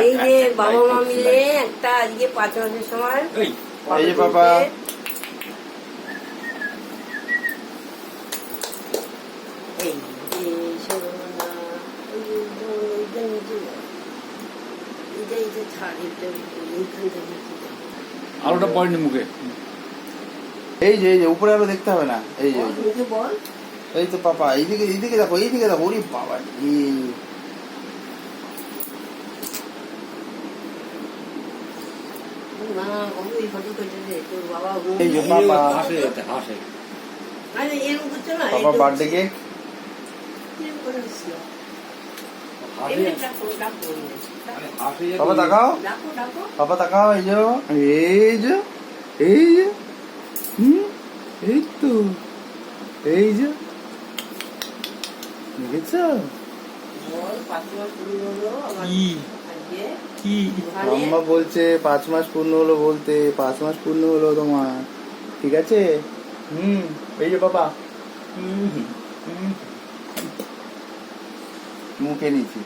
এই যে বাবা মা মিলে একটা আজকে পাঁচ মাসের সময় এই, এই যে বাবা। আলুটা পড়েনি মুখে। এই যে এই যে উপরে আলো দেখতে হবে না? এই যে। এই তো পাপা এইদিকে এইদিকে দেখো এইদিকে দেখো ওরে বাবা এই না বাবু এই যে বাবা হাসে হাসে বাবা বার্থডে। বাবা তাকাও। বাবা তাকাও এই যে এই যে এই যে হুম এই তো এই যে দেখেছ বল, পাঁচ মাস পুরো হলো আমার কি। আম্মা বলছে পাঁচ মাস পূর্ণ হলো বলতে পাঁচ মাস পূর্ণ হলো তোমার ঠিক আছে? হুম এই যে বাবা। হুম হুম মুখে নিচ্ছি